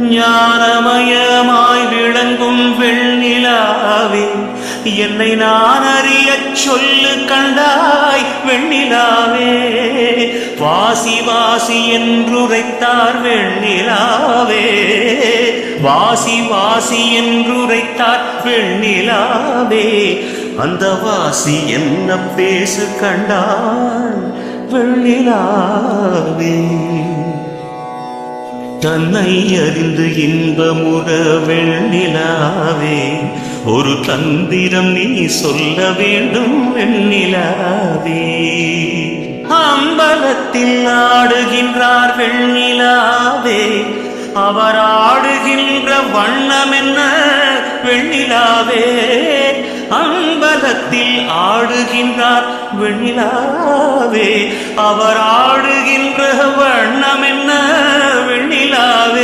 ஞானமயமாய் விளங்கும் வெண்ணிலாவே என்னை நான் அறிய சொல்லு கண்டாய் வெண்ணிலாவே. வாசி வாசி என்றுரைத்தார் வெண்ணிலாவே. வாசி வாசி என்றுரைத்தார் வெண்ணிலாவே. அந்த வாசி என்ன பேசு கண்டான் வெள்ளிலாவே தன்னை அறிந்து இன்பமுற வெண்ணிலாவே ஒரு தந்திரம் நீ சொல்ல வேண்டும் வெண்ணிலாவே. அம்பலத்தில் ஆடுகின்றார் வெண்ணிலாவே அவர் ஆடுகின்ற வண்ணம் என்ன வெண்ணிலாவே. அம்பலத்தில் ஆடுகின்றார் வெண்ணிலாவே அவர் ஆடுகின்ற